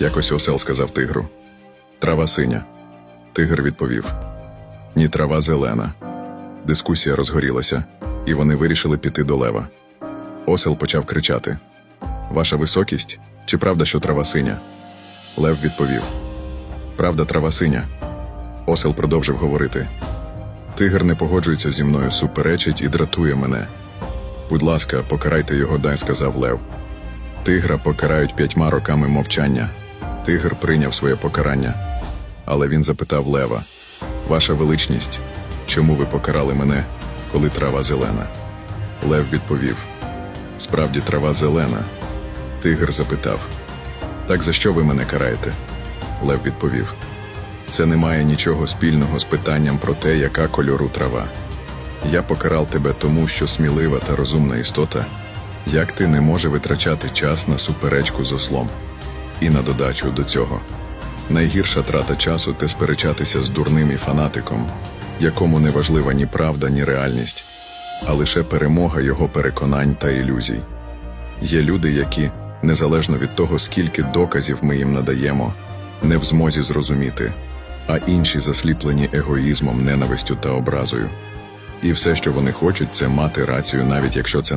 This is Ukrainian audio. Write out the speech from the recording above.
Якось осел сказав тигру. Трава синя. Тигр відповів: Ні, трава зелена. Дискусія розгорілася, і вони вирішили піти до лева. Осел почав кричати: Ваша високість, чи правда, що трава синя? Лев відповів: Правда, трава синя. Осел продовжив говорити: Тигр не погоджується зі мною, суперечить і дратує мене. Будь ласка, покарайте його, дай сказав Лев. Тигра покарають п'ятьма роками мовчання. Тигр прийняв своє покарання. Але він запитав Лева: Ваша величність, чому ви покарали мене, коли трава зелена? Лев відповів: Справді трава зелена. Тигр запитав: Так за що ви мене караєте? Лев відповів: Це не має нічого спільного з питанням про те, яка кольору трава. Я покарав тебе тому, що смілива та розумна істота, як ти не може витрачати час на суперечку з ослом. І на додачу до цього. Найгірша трата часу те сперечатися з дурним і фанатиком, якому не важлива ні правда, ні реальність, а лише перемога його переконань та ілюзій. Є люди, які, незалежно від того, скільки доказів ми їм надаємо, не в змозі зрозуміти, а інші засліплені егоїзмом, ненавистю та образою. І все, що вони хочуть, це мати рацію, навіть якщо це не